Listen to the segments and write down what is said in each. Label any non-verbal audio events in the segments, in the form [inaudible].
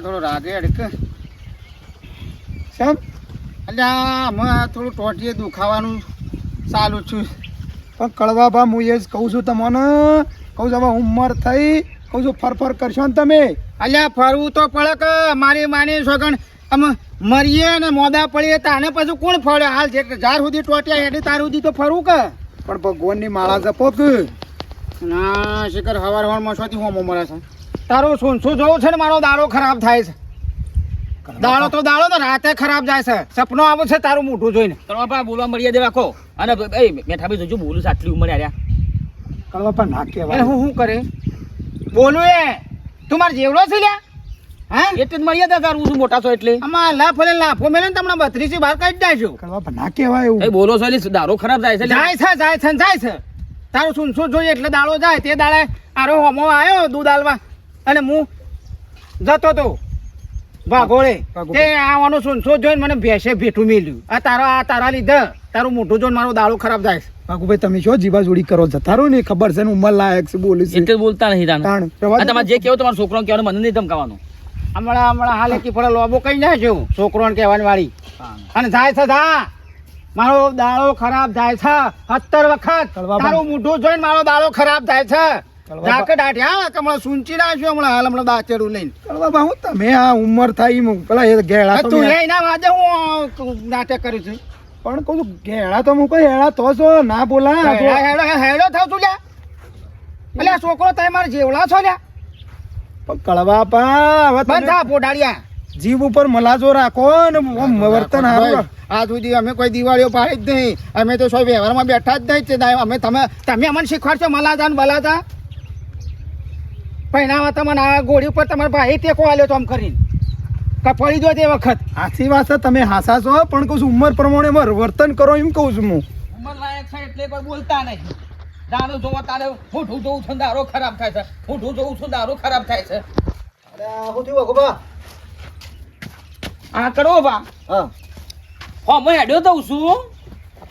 અલ્યા થોડો રાગે અડક. કેમ અલ્યા હમણાં થોડું ટોટીએ દુખાવાનું ચાલુ છું. પણ કળવા ભા હું એ જ કહું છું તમને. કહું છું હવે ઉંમર થઈ. કહું છું ફરફર કરશો ને તમે. અલ્યા ફરવું તો પડે કે મારી માની સોગણ. આમ મરીએ ને મોદા પડીએ તાને પછી કોણ ફળે? હાલ જે જ્યાર સુધી ટોટ્યા એટલે તાર સુધી તો ફરવું કે? પણ ભગવાનની માળા જપો કે? ના શિખર હવાર હવાર મસોથી હોમો મળે છે. તારું શું જોવું છે ને મારો દાડો ખરાબ થાય છે. દાડો તો દાડો ને રાતે ખરાબ જાય છે. સપનો આવું છે તારું મોઢું જોઈને. કરવા બોલવા મળીએ દે રાખો. અને એ મેઠા ભાઈ જોજો બોલું છું આટલી ઉંમરે આર્યા. કળવા ભા ના કહેવાય. હું શું કરે? બોલું એ. તું મારે જેવડો છે લ્યા? હા? એટલે જ મળીએ દે તારું છું મોટા છો એટલે. આમાં લાફ એટલે લાફો મેલે ને તમને બત્રીસી બહાર કાઢી જાય કળવા ના કહેવાય એવું. બોલો છો એટલે દારો ખરાબ જાય છે જાય છે જાય છે જાય છે. તારું શું જોઈએ એટલે દાડો જાય. તે દાડે આરો હોમો આવ્યો દૂધ આલવા. અને હું જતો તો વાઘોળે. તે આવવાનું શું જોઈને મને ભેંસે ભેઠું મેલ્યું. આ તારા આ તારા લીધે. તારું મોઢું જોઈને મારો દાડો ખરાબ જાય ભાગુભાઈ તમે છો જીવા જોડી કરો જતા રહો ને ખબર છે ને ઉંમર લાયક છે બોલી છે. એટલે બોલતા નહીં તાણ. તમારે જે કહેવો તમારો છોકરો કહેવાનું મને નહીં ધમકાવાનું. હમણાં હમણાં હાલે કી પડે લોબો કઈ ના છે છોકરોને કહેવાની વાળી. અને જાય છે જા. મારો દાડો ખરાબ જાય છે. સત્તર વખત મારું તારું મોઢું જોઈને મારો દાડો ખરાબ થાય છે. જાકે દાઢ્યા કે હમણાં સૂંચી નાખ્યો હમણાં હાલ હમણાં દાંતેડું લઈને. કળવા ભા હું તમે આ ઉંમર થાય એમ પેલા એ ગેળા તું મેં- લઈને વાજે હું નાટક કરું છું. પણ કહું ગેળા તો હું હેળા તો છો ના બોલા હેડો હેડો હેડો થાવ તું લ્યા. એટલે છોકરો તમે મારા જેવડા છો લ્યા. પણ કળવા પા હવે બંધ થા પોડાડિયા જીવ ઉપર મલાજો રાખો ને વર્તન આ સુધી અમે કોઈ દિવાળીઓ પાડી જ નહીં. અમે તો સો વ્યવહારમાં બેઠા જ નહીં અમે તમે તમે અમને શીખવાડશો મલાજા ને બલાજા. પહેણાવા તમને આ ગોળી ઉપર તમારા ભાઈ ટેકો આલ્યો તો આમ કરીને. કપડી દો તે વખત. આથી વાત છે તમે હાસા છો પણ કહું છું ઉંમર પ્રમાણે મારું વર્તન કરો એમ કહું છું હું. ઉંમર લાયક છે એટલે કોઈ બોલતા નહીં. દારૂ જોવા તારે મોઢું જોઉં છું દારો ખરાબ થાય છે. મોઢું જોઉં છું દારૂ ખરાબ થાય છે. આ કરો બા. હા. હું હેડ્યો દઉં છું.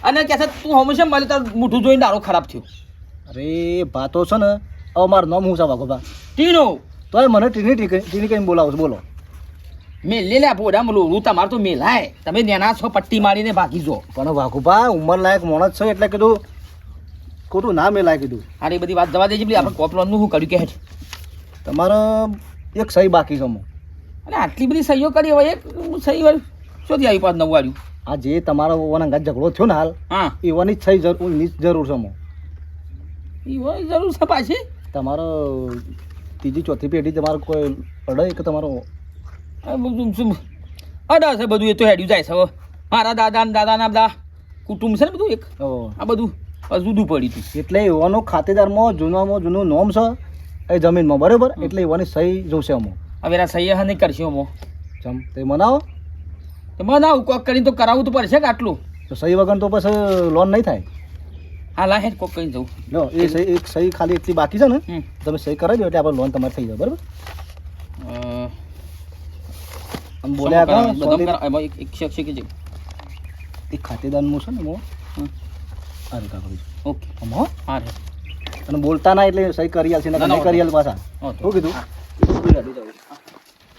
અને કહે છે તું હંમેશા મળે તારું મૂઠું જોઈને દારૂ ખરાબ થયું. અરે ભાતો છે ને હવે મારું નામ હું છે વાઘોબા ટીનો તોય મને ટીની ટીની કઈ બોલાવો છો બોલો. મેં લે પોડા બોલું હું તમારું તો મેલાય તમે નેના છો પટ્ટી મારીને ભાગી જો. પણ વાઘુભા ઉંમર લાયક માણસ છો એટલે કીધું ખોટું ના મેલાય કીધું. અરે એ બધી વાત જવા દેજે આપણે આપણે કોપલોનનું શું કર્યું કે હેઠ? તમારે એક સહી બાકી છે અને આટલી બધી સહીઓ કરી હોય એક સહી વાળી શોધી આવી પાછ નવું આવ્યું આ જે તમારો ઓના ગાંઠ ઝઘડો થયો ને હાલ હા. એવાની જ સહી જરૂર જરૂર છે એવાની જરૂર છે પાછી. તમારો ત્રીજી ચોથી પેઢી તમારો કોઈ અડે કે તમારો અડા છે બધું એ તો હેડ્યું જાય છે હવે મારા દાદા ને દાદાના બધા કુટુંબ છે ને બધું એક? ઓ, આ બધું જુદું પડ્યું હતું એટલે એવાનો ખાતેદારમાં જૂનામાં જૂનું નોમ છે એ જમીનમાં બરાબર? એટલે એવાની સહી જોશે અમો. હવે આ સહી નહીં કરશે અમો. જમ તે મનાવો. તો મનાવું કોક કરીને તો કરાવવું તો પડશે કે આટલું? તો સહી વગર તો પછી લોન નહીં થાય. હા લા હેડ કોક કઈ જવું. લો એ સહી એક સહી ખાલી એટલી બાકી છે ને તમે સહી કરાવી દો એટલે આપણે લોન તમારે થઈ જાય બરાબર? અ, આમ બોલ્યા હતા બદામ એમાં એક એક શખ્સ કે છે એ ખાતેદારનું છે ને મો? આ રીતે કાકા ઓકે. આમ હા? રે અને બોલતા ના એટલે સહી કરી આલશે ના, ને ના, કરી આલ પાછા. હા, તો. શું કીધું?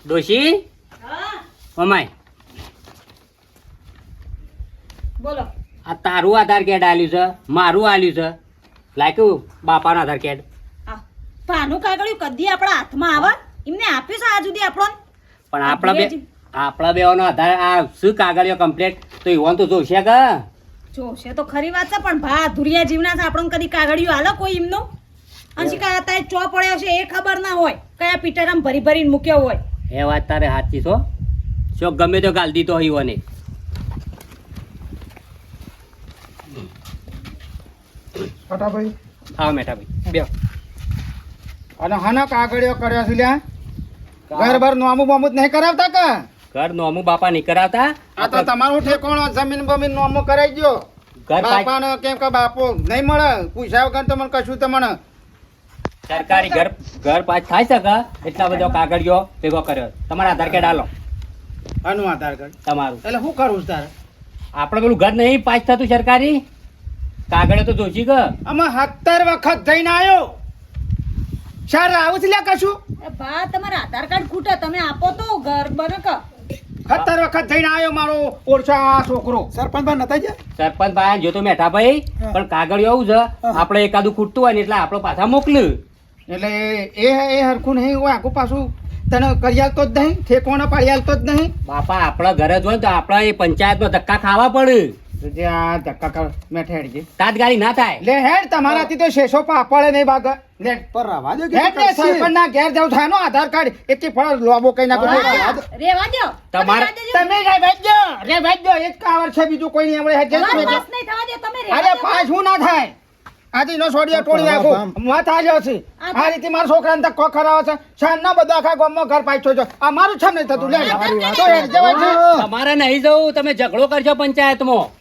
ડોશી? મમાઈ બોલો. આ તારું આધાર કાર્ડ આલ્યું છે મારું આલ્યું છે. લાગ્યું બાપાનું આધાર કાર્ડ પાનું કાગળિયું કદી આપણા હાથમાં આવે? એમને આપ્યું છે આ સુધી આપણો પણ આપણા બે આપણા બેવાનો આધાર આ શું કાગળિયો કમ્પ્લીટ તો ઈવન તો જોશે કે? જોશે તો ખરી વાત છે પણ ભા અધુરિયા જીવના છે આપણને કદી કાગળિયું હાલો કોઈ એમનો? અને શીખા અત્યારે ચો પડ્યો છે એ ખબર ના હોય. કયા પીટરામ ભરી ભરીને મૂક્યો હોય. એ વાત તારે સાચી છો શું ગમે તો ગાલ દીધો ઈવને. ફટાભાઈ હા મેઠા બે અને હનો કાગળિયો કર્યો છે લ્યા. ઘર બાર નોમું બોમું નહીં કરાવતા કે? ઘર નોમું બાપા નહીં કરાવતા? આ તો તમારું ઠેકોણો જમીન બમીન નોમું કરાઈ ગયો. ઘર પાછ- કેમ કે બાપો નહીં મળે. પૂછ્યા વગર તમને કશું તમને સરકારી ઘર ઘર પાસ થાય છે કે? એટલા બધો કાગળિયો ભેગો કર્યો. તમારા આધાર કાર્ડ આલો. આનું આધાર કાર્ડ? તમારું. એટલે શું કરું તારે? આપણે પેલું ઘર નહીં પાછ થતું સરકારી? કાગળિયો તો જોશી કે આમાં સત્તર વખત જઈને આવ્યો સર આવું છે કશું? એ બા તમારા આધાર કાર્ડ ખૂટે તમે આપો તો ઘર બરક સત્તર વખત થઈને આવ્યો મારો ઓળખા છોકરો. સરપંચ ભાઈ નતા ગયા? સરપંચ ભાઈ જો તો મેઠા ભાઈ પણ કાગળ એવું છે. આપણે એકાદું ખૂટતું હોય ને એટલે આપણો પાછા મોકલ્યું એટલે એ એ હરખું નહીં હોય આખું પાછું તને કરી આલતો જ નહીં ઠેકોણા પાડી આલતો જ નહીં. બાપા આપણા ઘરે જ હોય તો આપણા એ પંચાયતમાં ધક્કા ખાવા પડે. જે આ ધક્કા કર મેઠે હેડજે તાત્કાલિક ના થાય. લે હેડ તમારાથી તો શેષો પાપડે નહીં બાગ. લે પર રવા દો હેડ ને સરપંચ ના ઘેર જાવ થાય નો આધાર કાર્ડ એક ફળ લોબો કઈ નાખો. હા, રેવા દો. તમારે- તમે રે વેચજો રે વેચજો એક કાવર છે બીજું કોઈ નહીં. આપણે હેડ ઘર નહીં થવા દે. તમે રેવા અરે પાસ હું ના થાય? આજે નો સોડિયા ટોળી નાખું. મત આવ્યો છે. આ રીતે મારા છોકરાને ધક્કો કરાવે છે. શાન ના બધા આખા ગામમાં ઘર પાછો છો. આ મારું છે નહીં થતું. લે તો હેડ જવાય તમારે નહીં જવું. તમે ઝઘડો કરજો પંચાયતમાં.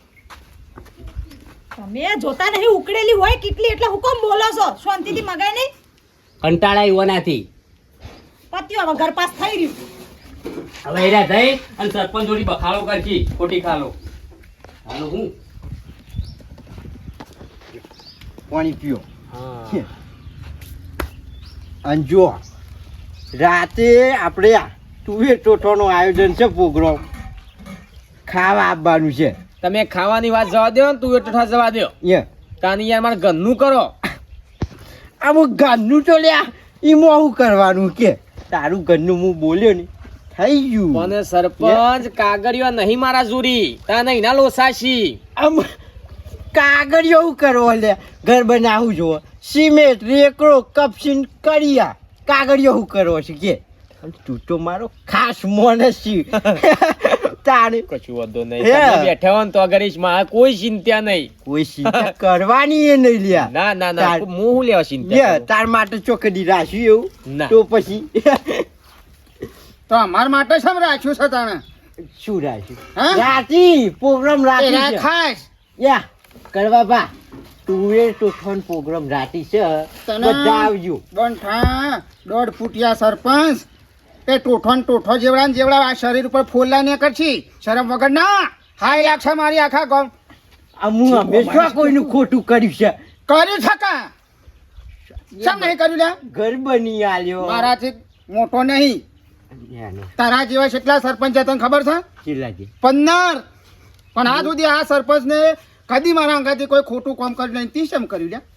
તમે જોતા નહીં ઉકળેલી હોય કેટલી એટલે હુકમ બોલો છો? શાંતિથી મગાય નહીં? કંટાળા યુવાનાથી પત્યો હવે ઘર પાસ થઈ રહ્યું. હવે એરા જઈ અને સરપંચ જોડી બખાડો કરશી ખોટી ખાલો. હાલો હું. પાણી પીઓ. હા. અને જો રાતે આપણે આ તુવેર ટોઠોનું આયોજન છે પ્રોગ્રામ. ખાવા આવવાનું છે. તમે ખાવાની વાત જવા દો ને તું એટલા જવા દો. તાની યાર મારે ઘરનું કરો. આમ ઘરનું તો લ્યા એમાં શું કરવાનું કે. તારું ઘરનું હું બોલ્યો ને થઈ ગયું. મને સરપંચ કાગળિયો નહીં મારા જુરી તા નહીં ના લોસાશી. આમ કાગળિયો શું કરવો લે. ઘર બનાવું જોવો સિમેન્ટ રેકડો કપસીન કરિયા કાગળિયો શું કરવો છે કે. તું તો મારો ખાસ માણસ છે. [laughs] તારે કશું વાંધો નહીં. તમે બેઠા હો ને તો અગરમાં કોઈ ચિંતા નહીં. કોઈ ચિંતા કરવાની એ નહીં લ્યા. ના ના ના હું હું લેવા ચિંતા તાર માટે ચોકડી રાખ્યું એવું. ના. તો પછી તો અમાર માટે સમ રાખ્યું છે તાણે? શું રાખ્યું? હા? રાતી પ્રોગ્રામ રાખી છે. ખાસ યા કરવા બા તું એ ટોઠોન પ્રોગ્રામ રાતી છે. તને- બધા આવજો. બંઠા દોઢ ફૂટિયા સરપંચ એ ટોઠો ને ટોઠો જેવડા ને જેવડા આ શરીર ઉપર ફોલ્લા ને કરશી. શરમ વગર ના. હાય લાગશે મારી આખા ગામ. આ હું હંમેશા કોઈનું ખોટું કર્યું છે? કર્યું છકા સમ નહીં કર્યું લ્યા? ઘર બની આલ્યો. મારાથી મોટો નહીં. તારા જેવા કેટલા સરપંચ છે તને ખબર છે? પંદર. પણ આ સુધી આ સરપંચને કદી મારા અંગાથી કોઈ ખોટું કામ કર્યું નહીં. તી શેમ કર્યું લ્યા.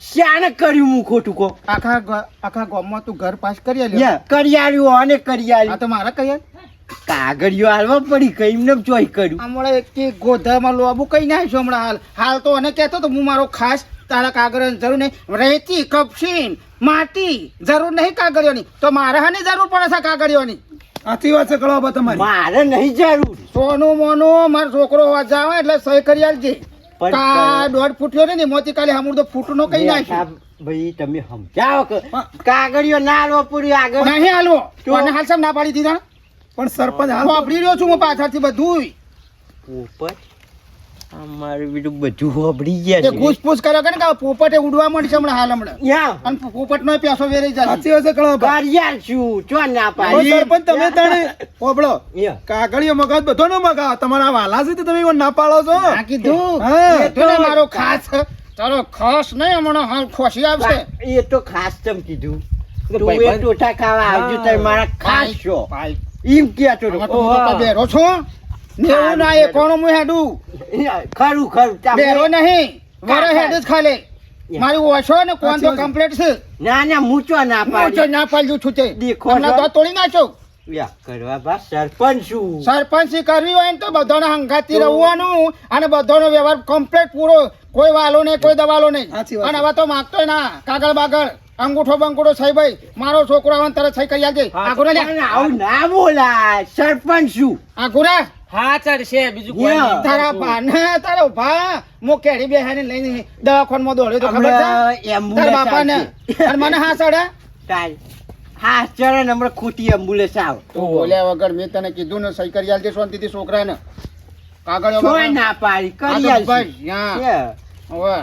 શાણે કર્યું હું ખોટું કો આખા આખા ગામમાં તું ઘર પાસ કરી આલ્યો? કરિયાળ્યું અને કરી કરિયાળ્યું તો મારા કહીએ કાગળિયો હાલવા પડી કઈ ને ચોઈ કર્યું? હમણાં એક ગોધામાં લોબુ કઈ નાખ્યું હમણાં હાલ? હાલ તો અને કહેતો તો હું મારો ખાસ તારા કાગળ જરૂર નહીં. રેતી કપશીન માટી જરૂર નહીં કાગળિયોની. તો મારે હાની જરૂર પડે છે કાગળિયોની. આથી વાત છે કળવા તમારે. મારે નહીં જરૂર. સોનું મોનું મારો છોકરો અવાજ આવે એટલે સહી કરી આલજે. કા દોઢ ફૂટ્યો ને મોતી કાલે હમણાં તો ફૂટનો કઈ બે નાખ્યું ભાઈ તમે સમજાવો કે કાગળિયો ના હાલવા પડ્યું આગળ. નહીં હાલવો હાલ. ના પાડી દીધા. પણ સરપંચ હાલ વાપરી રહ્યો છું હું પાછળથી બધું અમારું બીજું બધું હોબળી ગયા છે. ઘૂસ ઘૂસપૂસ કર્યો કે ને કે પોપટે ઉડવા માંડી છે હમણાં હાલ હમણાં? યા. અને પોપટનો પેસો વેરી જાય સાચી હશે કળો બાર યાર છું ચો ના પાડી. સરપંચ તમે તણે ઓબળો કાગળિયો મગાવ બધો નો મગા તમારા વાલા છે તો તમે ના પાડો છો. આ કીધું. એ તો મારો ખાસ ચાલો ખાસ નહીં હમણાં હાલ ખોસી આવશે. એ તો ખાસ તમ કીધું. તું એ ટોટા ખાવા આવજો તમે મારા ખાસ છો. ભાઈ, એમ કહેતો તો બેરો છું. નેવું ના એકોણું હું હેડું? ખરું ખરું. બેરો નહીં. વરે. હેડ જ ખાલે. મારી ઓછો ને કોણ તો કમ્પ્લીટ છે? ના ના મૂચો ના હું મૂચો ના પાડ્યું છું તે. દેખો તો તોડી નાખ્યો. કરવા બા સરપંચ છું. સરપંચી કરવી હોય ને તો બધાને હંગાતી રહેવાનું અને બધાનો વ્યવહાર કમ્પ્લીટ પૂરો. કોઈ વાલો નહીં કોઈ દવાલો નહીં. અને હવે તો માગતોય ના. કાગળ બાગળ. અંગૂઠો બંગૂઠો સહી ભાઈ. મારો છોકરો આવે તરત સહી કરી આલજે આવું ના બોલાય. સરપંચ છું. આગુરે હા ચડશે બીજું કોઈ યા. નહીં. તારા તારો ભા મો કેડી બેહાને લઈને દવાખાનામાં દોડ્યો તો ખબર છે તારા બાપાને આવશે. અને મને હા ચડા તાલ હા ચલો ને હમણાં ખોટી એમ્બ્યુલન્સ આવ તું બોલ્યા વગર મેં તને કીધું ને સહી કરી આલજે શાંતિથી છોકરાને બાગળ. ના પાડી કરી આલશું. હવે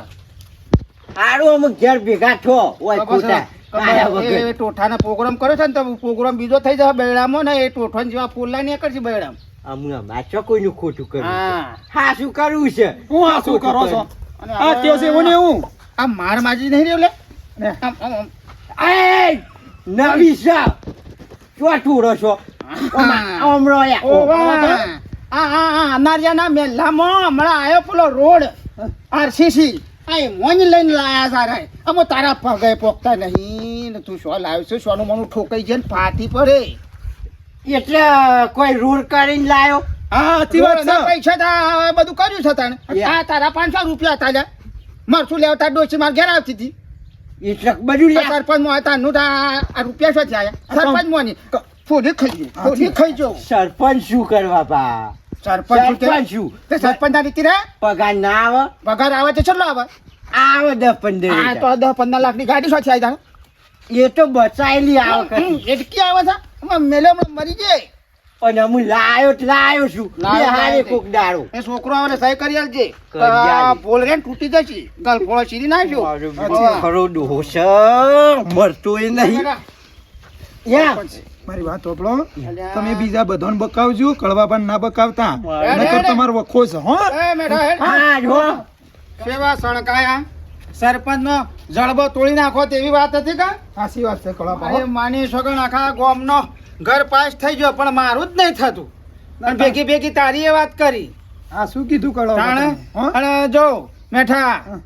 હારું અમે ઘેર ભેગા થો ઓય છે? ખોટા ખબર, વગર. એ પ્રોગ્રામ કર્યો છે ને તો પ્રોગ્રામ બીજો થઈ જશે બેડામાં ને એ ટોઠાન જેવા ફૂલલા નહીં કરશે બેડામ હમણાં માચો કોઈનું ખોટું કર્યું હા. હા શું કરવું છે? હું આ શું કરો છો? આ તેઓ છે? એવું ને એવું આ માર માજી નહીં રહ્યો લે? નવી સા ચોથું રસો. હમણો. આ આ અનારિયાના મેલ્લામાં હમણાં આવ્યો પેલો રોડ આરસીસી. આ એ મોજ લઈને લાયા સારા અમો તારા પગે પોકતા નહીં ને તું શો લાવ્યો છે? સોનું મોનું ઠોકાઈ છે ને ફાટી પડે. એટલે કોઈ રૂર કરીને લાયો? હા સાચી વાત પૈસા તા બધું કર્યું છે યા. આ તારા પાંચસો રૂપિયા હતા લ્યા. લેવતા ડોસી માર ઘેર આવતી હતી. એટલે બધું લે. સરપંચમાં હતા નું આ રૂપિયા શું થયા સરપંચમાં ની ફોડી ખાઈ ફોડી ખાઈ ગયો. સરપંચ શું કરવા બા? સરપંચ શું સરપંચ શું? તે સરપંચ ના રીતે પગાર ના આવે? પગાર આવે તો ચલો આવે. આવે દસ પંદર આ તો દસ પંદર લાખની ગાડી શું આવી એ તો બચાયેલી આવે. એટકી આવે છે. મેલે હમણાં મરી જાય. પણ હું લાયો લાયો છું. હારે કોક દારૂ એ છોકરો આવે સહી કરી આલજે. કરી આલજે. તૂટી જશે. ગલફોળો ચીરી નાખ્યો મારું હા. બધું ખરો ડોહો છે મરતોય નહીં. મારી વાત હોપળો તમે બીજા બધાને બકાવજો કળવા પણ ના બકાવતા. નકર તમારો વખો છે હો. એ મેઠા હેડ. હા જો. સેવા સણકાયા સરપંચ નો જળબો તોડી નાખો તેવી વાત હતી કા? સાચી વાત છે કળા ભાઈ માની સગન આખા ગામનો ઘર પાસ થઈ ગયો પણ મારું જ નહીં થતું. અને ભેગી ભેગી તારી એ વાત કરી. આ શું કીધું કળો અને જો મેઠા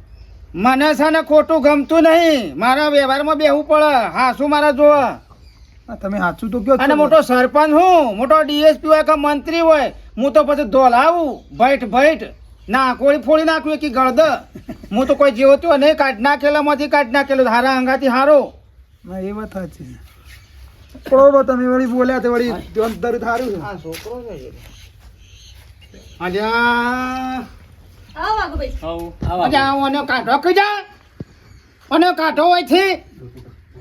મને છે ને ખોટું ગમતું નહીં. મારા વ્યવહારમાં બેહવું પડે. હા શું મારા જોવા. તમે સાચું તો કયો અને મોટો સરપંચ હું? મોટો ડીએસપી હોય કે મંત્રી હોય? હું તો પછી ધોલાવું. ભૈટ ભૈટ. ના કોળી ફોડી નાખું કે ગળદ? હું તો કોઈ જેવો તો નહીં કાઢ નાખેલામાંથી કાઢ નાખેલો હારા અંગાથી હારો. ના એ વાત સાચી કળવા તમે વળી બોલ્યા તે વળી અંદર થારું છે. આ છોકરો છે અલ્યા આવો વાઘુભાઈ હવ આવા અલ્યા ઓને કાઢો કીધા ઓને કાઢો હોય છે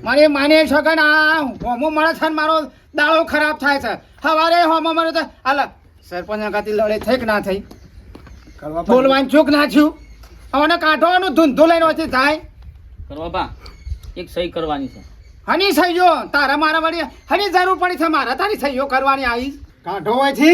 મારે માને સગન આ હોમો છે ને મારો દાળો ખરાબ થાય છે. સવારે હોમો મારો તો હાલ સરપંચ અંગાથી લડે થઈ કે ના થઈ? બોલવાનું ચૂક ના થયું. હવે કાઢવાનું ધૂંધું લઈને ઓછી થાય કરવા બા એક સહી કરવાની છે. હની સહીઓ તારા મારા વળી હની જરૂર પડી છે મારા તારી સહીઓ કરવાની આવી કાઢો હોય છે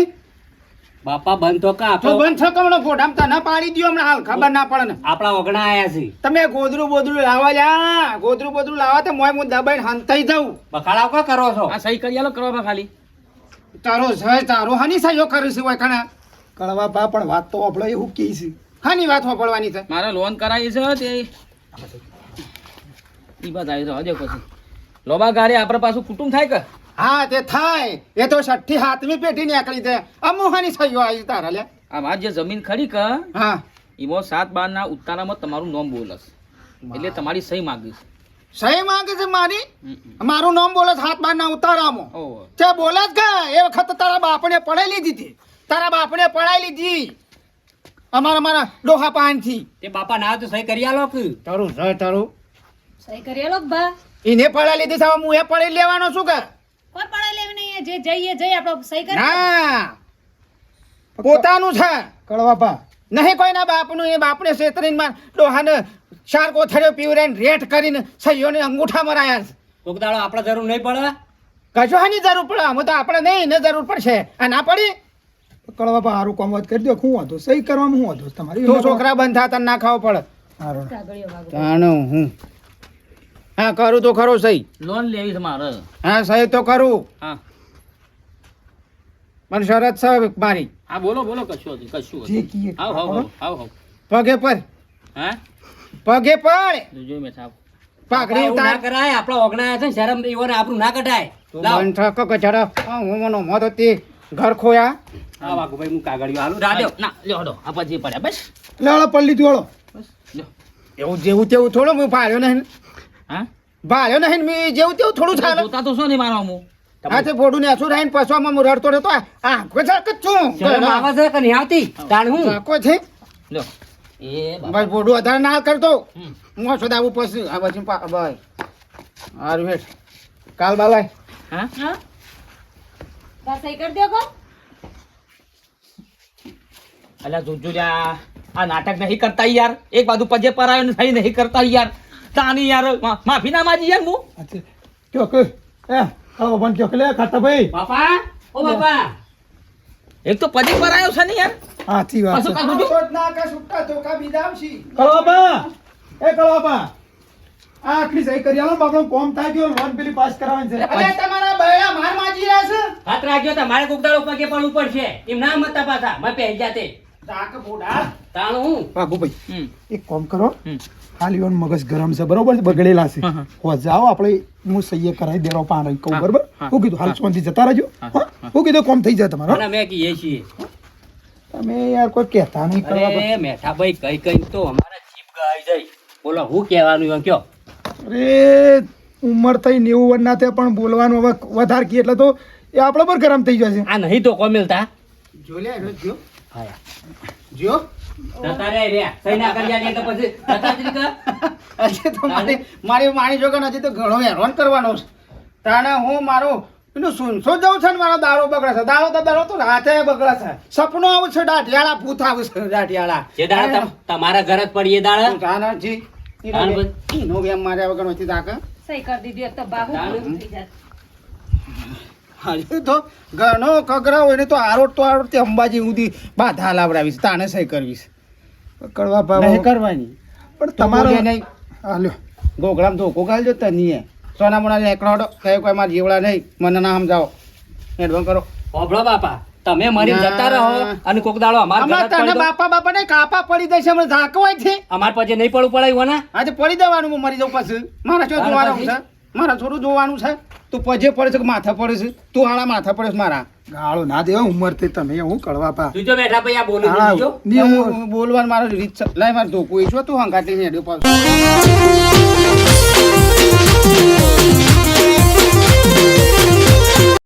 બાપા બંધ તો કા તો બંધ છો કમણો ફોટામ તને પાડી દ્યો હમણાં હાલ ખબર ના પડે ને. આપણા ઓગણા આયા છે. તમે ગોદરું બોદરું લાવવા લ્યા. ગોદરું બોદરું લાવવા તો મોય હું દબાઈને હંતાઈ જાઉં. બખાડાવ કા કરો છો? આ સહી કરી આલો કરવા બા ખાલી. તારો જય તારો હની સહીઓ કરું છે હોય કણા. કળવા બા પણ વાત તો આપણે એવું કી છે. હની વાત હોપડવાની છે? મારે લોન કરાવી છે તે. ઈ વાત આવી રહ્યો હજે પછી. લોબા ગારે આપણે પાછું કુટુંબ થાય કે? હા તે થાય. એ તો છઠ્ઠી હાથમી પેઢી નીકળી દે અમુહાની સહીઓ આવી તારા લે. આ માર જે જમીન ખરી કે હા. એમાં સાત બાર ના ઉતારામાં તમારું નામ બોલસ. એટલે તમારી સહી માંગીશ સહી માંગે છે મારી? મારું નામ બોલે છે હાથ બાર ના ઉતારામાં તે બોલે જ કે એ વખત તારા બાપને પડાઈ લીધી હતી. તારા બાપને પડાઈ લીધી. અમારા મારા ડોહા પાનથી. તે બાપા ના તો સહી કરી આલો કે? તારું છે તારું. સહી કરી આલો બા? એને પડા લીધી સાવ હું એ પડી લેવાનો શું કર? કોઈ પડા લેવી નહીં જે જઈએ જઈએ આપણે સહી કરી ના. પોતાનું છે. કળવા બા. નહીં કોઈના બાપનું એ બાપને છેતરીને માર ડોહાને ચાર કોથળીઓ પીવરાઈને રેટ કરીને સહીઓને અંગૂઠા મરાયા છે. કોક દાડો આપણે જરૂર નહીં પડે? કશો હાની જરૂર પડે? અમે તો આપણે નહીં ને જરૂર પડશે. આ ના પડી? કળવા બા સારું કામ વાત કરી દો. શું વાંધો? સહી કરવામાં શું વાંધો? તમારી તો છોકરા બંધ થતા ના ખાવ પડે. સારું હું. હા કરું તો ખરો સહી. લોન લેવી છે મારે. હા સહી તો કરું. હા. પણ શરત છે મારી. હા બોલો બોલો કશું હતું કશું આવ આવ હાવ હાવ પગે પર. હા? પગે પડ જોઈ મે સાહેબ પાઘડી ઉતાર. કરાય આપણા ઓગણાયા છે ને શરમ ઈવોને આપણું ના કઢાય. તું લાવ બંધ થક કચડા હું મનો મોત હતી. ઘર ખોયા? હા વાઘુભાઈ હું કાગળિયો હાલું. રાડ્યો ના લ્યો હડો. આ પછી પડ્યા બસ. લે હળો પલ્લી હળો. બસ લ્યો. એવું જેવું તેવું થોડું હું ભાળ્યો નહીં. હા? ભાળ્યો નહીં મેં જેવું તેવું થોડું ચાલે જોતા તો શું નહીં મારવા હું હાથે ફોડું ને અસુર આવીને પસવામાં હું રડતો રહેતો. આ ગજક જ છું. શરમ છે કે નહીં આવતી? તાણ હું? ઝાકો છે. લ્યો. એ બસ ફોડું વધારે ના કરતો. હું સોદાવું પછી આ પછી ભાઈ. હારું હેઠ. કાલ બાલાય. હા? સહી કરી દો કો અલ્યા જોજો જા આ નાટક નહીં કરતા યાર. એક બાજુ પજે પરાયો ને થઈ નહીં કરતા યાર. તાની યાર મા- માફી ના માજી યાર હું અચ્છા કયો કે એ કળવા બન કયો કે લે ખાતા ભાઈ. બાપા ઓ બાપા. એક તો પજે પરાયો છે ને યાર. હાથી વાત પાછું છે. ના કા સુટ્ટા ધોકા બીજા આવશી. કળવા બા એ કળવા બા આ આટલી સહી કરી આલો બાપડો કોમ થાય ગયો લોન પેલી પાસ કરાવવાની છે. અરે તમારા બૈરા માર માજી રહ્યા છે? હાથ રાખ્યો તો મારે કોક દાડો પણ ઉપર છે. એમ ના મતા પાછા મે પહેરી જાતે તાક બોડા. તાણું હું? બાબુભાઈ હમ. એક કોમ કરો. હાલ ઈવન મગજ ગરમ છે બરોબર બગડેલા છે. હો જાઓ આપણે હું સહીએ કરાવી દેરો પાણી કહું બરોબર? હું. કીધું હાલ સોનથી જતા રહેજો. હા હું કીધું કોમ થઈ જાય તમારો. મેં કહીએ છીએ. તમે યાર કોઈ કહેતા નહીં કરવા મેઠા ભાઈ કઈ કઈ તો અમારા જીભ ગાઈ જાય. બોલો હું કહેવાનું એમ કયો? અરે ઉંમર થઈ નેવું વર્ષના થયા પણ બોલવાનું હવે વધારે કી એટલે તો એ આપણો પર ગરમ થઈ જશે. આ નહીં તો કોમેલતા જો લે જો હા. જો. જતા રે રે કરી જાય તો પછી જતા જ નહીં તો મારે મારી માણી જોગન હજી તો ઘણો હેરાન કરવાનો છે. તાણે હું મારો એનું સુનસો જવું છે ને મારો દાડો બગડે છે. દાડો તો તો રાતે બગડે છે. સપનું આવું છે દાઢિયાળા ભૂત આવું છે દાઢિયાળા. જે દાડા તમારા ઘર જ પડીએ દાળ દાડા. તાણે જી. તાણે બસ. ઈનો [clears throat] વેમ માર્યા વગર નથી તાકે સહી કરી દીધી તો બાહુ થઈ જાત. હજી તો ઘણો કગરાવ એને તો આરોટ તો આરોટ અંબાજી સુધી બાધા લાવડાવીશ તાને સહી કરવીશ. કડવા ભાવ નહીં કરવાની. પણ તમારો તમારો નહીં. હાલ્યો ગોગળામ ધોકો ગાલજો તનીએ સોના મોના એકડો કયો કોઈ મારા જીવડા નહીં મને ના સમજાવો. એડવાન કરો. ઓભળો બાપા. તમે મરી જતા રહો અને કોક દાડો અમારા ઘર તને બાપા બાપા ને કાપા પડી દેશે હમણાં ઝાંકવાય છે. અમાર પછી નહીં પડવું પડે એવું આજે પડી દેવાનું હું મરી જાઉં પછી. મારા છો જોવાનું છે? મારા છોરું જોવાનું છે? તું પજે પડે છે કે માથા પડે છે? તું હાળા માથા પડે છે મારા. ગાળો ના દેવા ઉંમર થઈ તમે હું કડવા પા. તું જો બેઠા ભાઈ આ બોલું ની હું બોલવાનું મારો રીત લાય મારે ધોકું એ છો તું હંગાતી હેડ્યો પાછું.